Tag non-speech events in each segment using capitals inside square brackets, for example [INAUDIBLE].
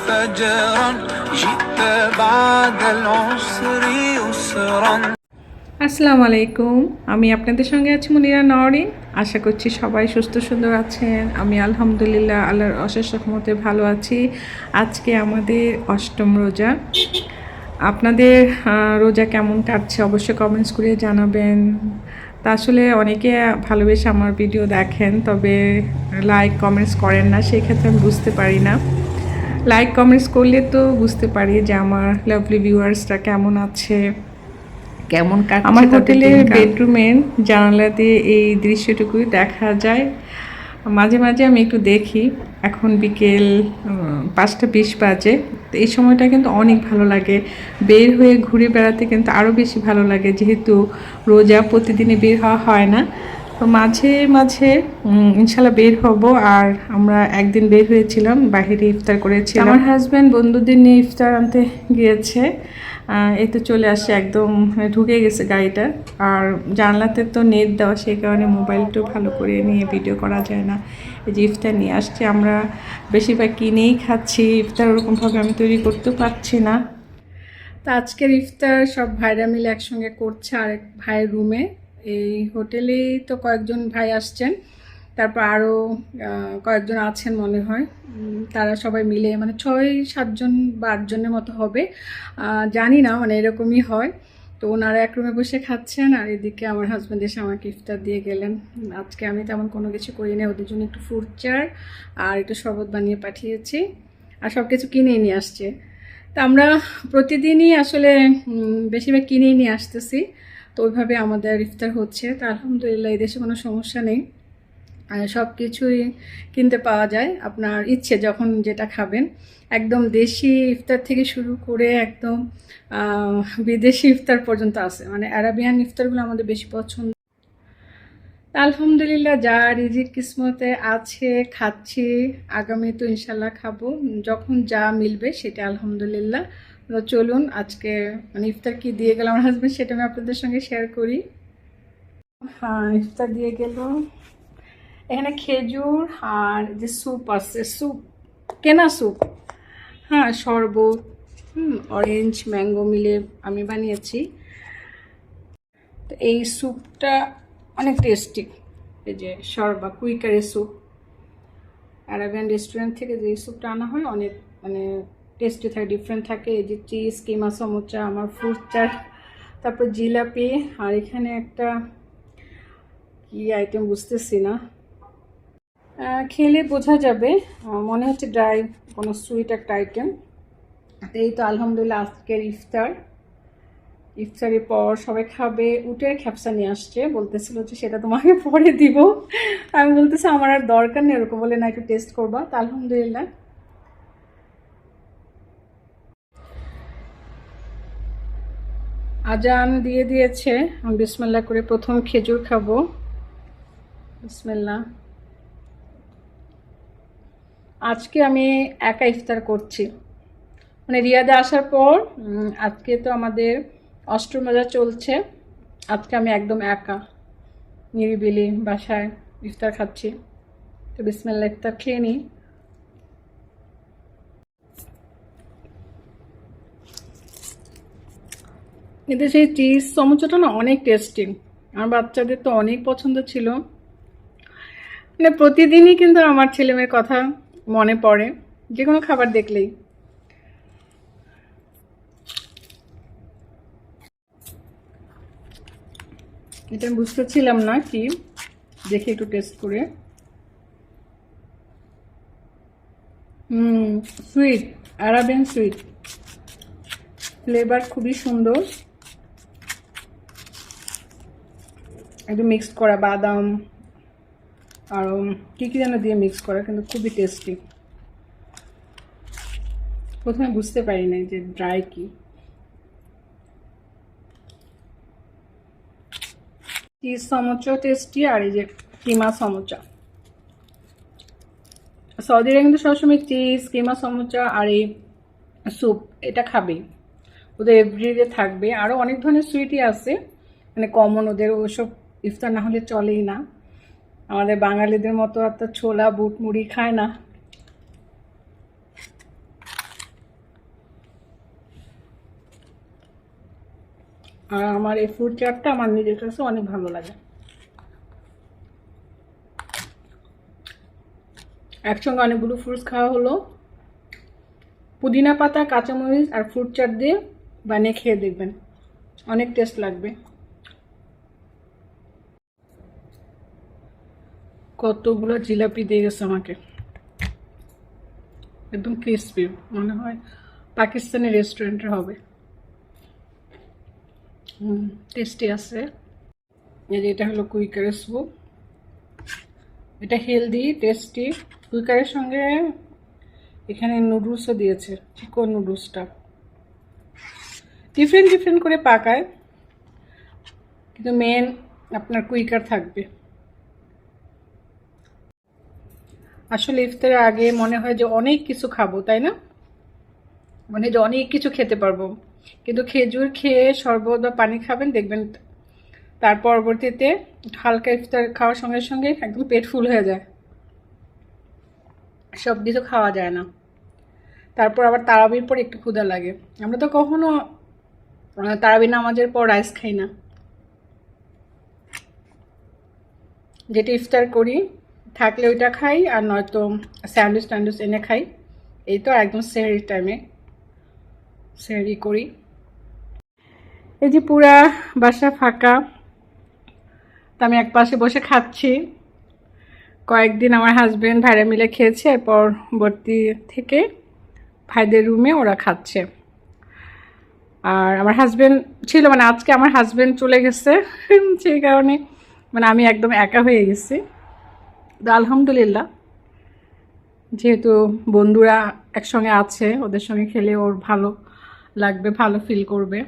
فجرا جئت بعد العسر يسرا আসসালামু আলাইকুম আমি আপনাদের সঙ্গে আছি মুনিরা নওরিন আশা করছি সবাই সুস্থ সুন্দর আছেন আমি আলহামদুলিল্লাহ আল্লাহর অশেষ রহমতে ভালো আছি আজকে আমাদের অষ্টম রোজা আপনাদের আহ, রোজা কেমন কাটছে অবশ্যই কমেন্টস করে জানাবেন তা আসলে অনেকে ভালোবেসে আমার ভিডিও দেখেন তবে লাইক কমেন্টস করেন না সেই ক্ষেত্রে আমি বুঝতে পারি না লাইক কমেন্টস করলে তো বুঝতে পারি যে আমার লাভলি ভিউয়ার্সরা কেমন আছে। কেমন কাটছে আমার হোটেলের বেডরুমের জানালা দিয়ে এই দৃশ্যটুকুই দেখা যায়। মাঝে মাঝে আমি একটু দেখি। এখন বিকেল পাঁচটা বিশ বাজে। তো এই সময়টা কিন্তু অনেক ভালো লাগে। বের হয়ে ঘুরে বেড়াতে কিন্তু আরও বেশি ভালো লাগে। যেহেতু রোজা প্রতিদিনই বের হওয়া হয় না। তো মাঝে মাঝে ইনশাল্লাহ বের হব। আর আমরা একদিন বের হয়েছিলাম বাইরে ইফতার করেছি আমার হাজব্যান্ড বন্ধুদের নিয়ে ইফতার আনতে গিয়েছে। এই তো চলে আসে একদম ঢুকে গেছে গাড়িটা। আর জানলাতে তো নেট দেওয়া সেই কারণে মোবাইলটাও ভালো করে নিয়ে ভিডিও করা যায় না। এই যে ইফতার নিয়ে আসছে আমরা বেশিরভাগ কিনেই খাচ্ছি। ইফতার ওরকমভাবে আমি তৈরি করতে পারছি না। তো আজকের ইফতার সব ভাইরা মিলে একসঙ্গে করছে আরেক ভাইয়ের রুমে এই হোটেলেই তো কয়েকজন ভাই আসছেন, তারপর আরও কয়েকজন আছেন মনে হয়। তারা সবাই মিলে মানে ছয় সাতজন বা আটজনের মতো হবে। জানি না মানে এরকমই হয়। তো ওনারা এক রুমে বসে খাচ্ছেন আর এদিকে আমার হাজব্যান্ড এসে আমাকে ইফতার দিয়ে গেলেন। আজকে আমি তেমন কোনো কিছু করি না ওদের জন্য একটু ফ্রুট চার আর একটু শরবত বানিয়ে পাঠিয়েছি আর সব কিছু কিনেই নিয়ে আসছে। তা আমরা প্রতিদিনই আসলে বেশিরভাগ কিনেই নিয়ে আসতেছি। তো ওইভাবে আমাদের ইফতার হচ্ছে। তা আলহামদুলিল্লাহ, এই দেশে কোনো সমস্যা নেই। সব কিছুই কিনতে পাওয়া যায়। আপনার ইচ্ছে যখন যেটা খাবেন। একদম দেশি ইফতার থেকে শুরু করে একদম বিদেশি ইফতার পর্যন্ত আছে। মানে অ্যারাবিয়ান ইফতারগুলো আমাদের বেশি পছন্দ। আলহামদুলিল্লাহ, যা রিজিক কিসমতে আছে, খাচ্ছি। আগামী তো ইনশাল্লাহ খাব। যখন যা মিলবে সেটা আলহামদুলিল্লাহ। তো চলুন, আজকে মানে ইফতার কি দিয়ে গেল আমার হাজব্যান্ড সেটা আমি আপনাদের সঙ্গে শেয়ার করি। হ্যাঁ ইফতার দিয়ে গেল। এখানে খেজুর আর যে স্যুপ আছে স্যুপ কেনা স্যুপ হ্যাঁ শরবত, হুম অরেঞ্জ ম্যাঙ্গো মিলে আমি বানিয়েছি। তো এই স্যুপটা অনেক টেস্টি এই যে সরবা কুইকারের স্যুপ অ্যারাবিয়ান রেস্টুরেন্ট থেকে যে স্যুপটা আনা হয়, অনেক মানে টেস্টি থাকে ডিফারেন্ট থাকে এই যে চিজ কিমা সমোচা আমার ফ্রুট চাট তারপর জিলাপি, আর এখানে একটা কি আইটেম বুঝতেছি না। খেলে বোঝা যাবে মনে হচ্ছে ড্রাই কোনো সুইট একটা আইটেম এই তো আলহামদুলিল্লাহ আজকের ইফতার। ইফতারের পর সবাই খাবে উটের খ্যাপসা নিয়ে আসছে, বলতেছিল যে সেটা তোমাকে পরে দিব। আমি বলতেছি, আমার আর দরকার নেই ওরকম বলে, না, একটু টেস্ট করবা। তা আলহামদুলিল্লাহ। আজান দিয়ে দিয়েছে। আমি বিসমিল্লাহ করে প্রথম খেজুর খাব। বিসমিল্লাহ। আজকে আমি একা ইফতার করছি। মানে রিয়াদে আসার পর আজকে তো আমাদের অষ্টম রোজা চলছে। আজকে আমি একদম একা, নিরিবিলি বাসায় ইফতার খাচ্ছি। তো বিসমিল্লা ইফতার খেয়ে নিই। কিন্তু সেই চিজ সমুচাটা না অনেক টেস্টি আমার বাচ্চাদের তো অনেক পছন্দ ছিল। মানে প্রতিদিনই কিন্তু আমার ছেলে মেয়ের কথা মনে পড়ে, যে কোনো খাবার দেখলেই। এটা আমি বুঝতেছিলাম না কি, দেখে একটু টেস্ট করে। হুম সুইট অ্যারাবিয়ান সুইট ফ্লেভার খুবই সুন্দর। একটু মিক্সড করা বাদাম, আর কী কী যেন দিয়ে মিক্স করা, কিন্তু খুবই টেস্টি প্রথমে বুঝতে পারি নাই যে ড্রাই কি। চিজ সমোচা টেস্টি আর এই যে কিমা সমোচা। সৌদিরা কিন্তু সবসময় চিজ কিমা সমোচা, আর এই স্যুপ এটা খাবে ওদের এভরিডে থাকবে। আরও অনেক ধরনের সুইটই আছে। মানে কমন ওদের ওসব ইফতার না হলে চলেই না। আমাদের বাঙালিদের মতো একটা ছোলা, বুট, মুড়ি খায় না। আর আমার এই ফ্রুট চাটটা আমার নিজের কাছে অনেক ভালো লাগে। একসঙ্গে অনেকগুলো ফ্রুটস খাওয়া হলো। পুদিনা পাতা, কাঁচামরিচ আর ফ্রুট চাট দিয়ে বানিয়ে খেয়ে দেখবেন। অনেক টেস্ট লাগবে। কতগুলো জিলাপি দিয়ে গেছে আমাকে। একদম ক্রিসপি মনে হয় পাকিস্তানি রেস্টুরেন্টের হবে। টেস্টি আছে। এই এটা হলো কুইকারের স্যুপ। এটা হেলদি টেস্টি কুইকারের সঙ্গে এখানে নুডলসও দিয়েছে চিকন নুডলসটা। ডিফারেন্ট ডিফারেন্ট করে পাকায়। কিন্তু মেন আপনার কুইকার থাকবে। আসলে ইফতারের আগে মনে হয় যে অনেক কিছু খাব, তাই না? মানে যে অনেক কিছু খেতে পারব। কিন্তু খেজুর খেয়ে শরবত বা পানি খাবেন, দেখবেন তার পরবর্তীতে হালকা ইফতার খাওয়ার সঙ্গে সঙ্গে একদম পেট ফুল হয়ে যায়। সব কিছু খাওয়া যায় না। তারপর আবার তারাবির পর একটু ক্ষুধা লাগে। আমরা তো কখনো তারাবি নামাজের পর রাইস খাই না। যেটা ইফতার করি থাকলে ওইটা খাই, আর নয়তো স্যান্ডউইচ ট্যান্ডউইচ এনে খাই। এই তো একদম সেহরির টাইমে সেহরি করি। এই যে পুরা বাসা ফাঁকা, তো আমি এক পাশে বসে খাচ্ছি। কয়েকদিন আমার হাজব্যান্ড ভাইরা মিলে খেয়েছে, এরপর ভর্তি থেকে ভাইদের রুমে ওরা খাচ্ছে। আর আমার হাজব্যান্ড ছিল মানে আজকে আমার হাজব্যান্ড চলে গেছে, [LAUGHS] সেই কারণে মানে আমি একদম একা হয়ে গেছি। আলহামদুলিল্লাহ যেহেতু বন্ধুরা একসঙ্গে আছে ওদের সঙ্গে খেলে ওর ভালো লাগবে ভালো ফিল করবে।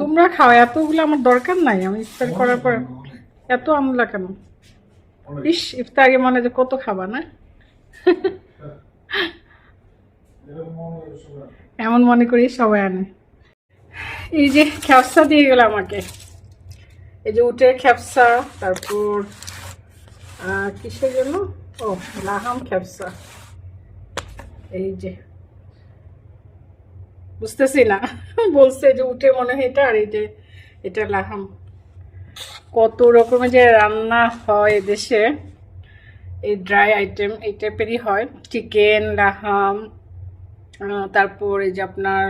তোমরা খাও এতগুলো আমার দরকার নাই আমি ইফতার করার পর এত আমলা কেন। ইস ইফতারে মনে যে কত খাবা না। এমন মনে করি সবাই আনে। এই যে খ্যাপসা দিয়ে গেল আমাকে। এই যে উটের খ্যাপসা তারপর কিসের জন্য? ও, লাহাম খ্যাপসা এই যে। বুঝতেছি না। বলছে যে উঠে মনে হয় এটা, আর এই যে, এটা লাহাম। কত রকমের যে রান্না হয় দেশে এই ড্রাই আইটেম এই টাইপেরই হয়। চিকেন লাহাম তারপর এই যে আপনার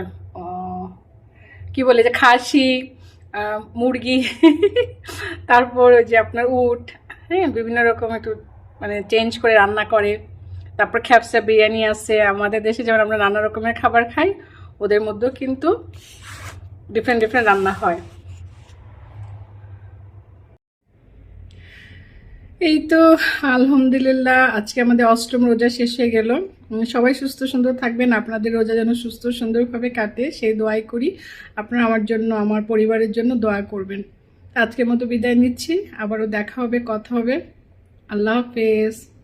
কি বলে যে খাসি মুরগি, [LAUGHS] তারপর ওই যে আপনার উট হ্যাঁ বিভিন্ন রকম একটু মানে চেঞ্জ করে রান্না করে। তারপর খ্যাপসা বিরিয়ানি আছে, আমাদের দেশে যেমন আমরা নানা রকমের খাবার খাই, ওদের মধ্যেও কিন্তু ডিফারেন্ট ডিফারেন্ট রান্না হয়। এই তো, আলহামদুলিল্লাহ, আজকে আমাদের অষ্টম রোজা শেষ হয়ে গেল। সবাই সুস্থ সুন্দর থাকবেন, আপনাদের রোজা যেন সুস্থ সুন্দরভাবে কাটে, সেই দোয়াই করি। আপনারা আমার জন্য, আমার পরিবারের জন্য দোয়া করবেন। আজকের মতো বিদায় নিচ্ছি, আবারও দেখা হবে, কথা হবে। আল্লাহ হাফেজ।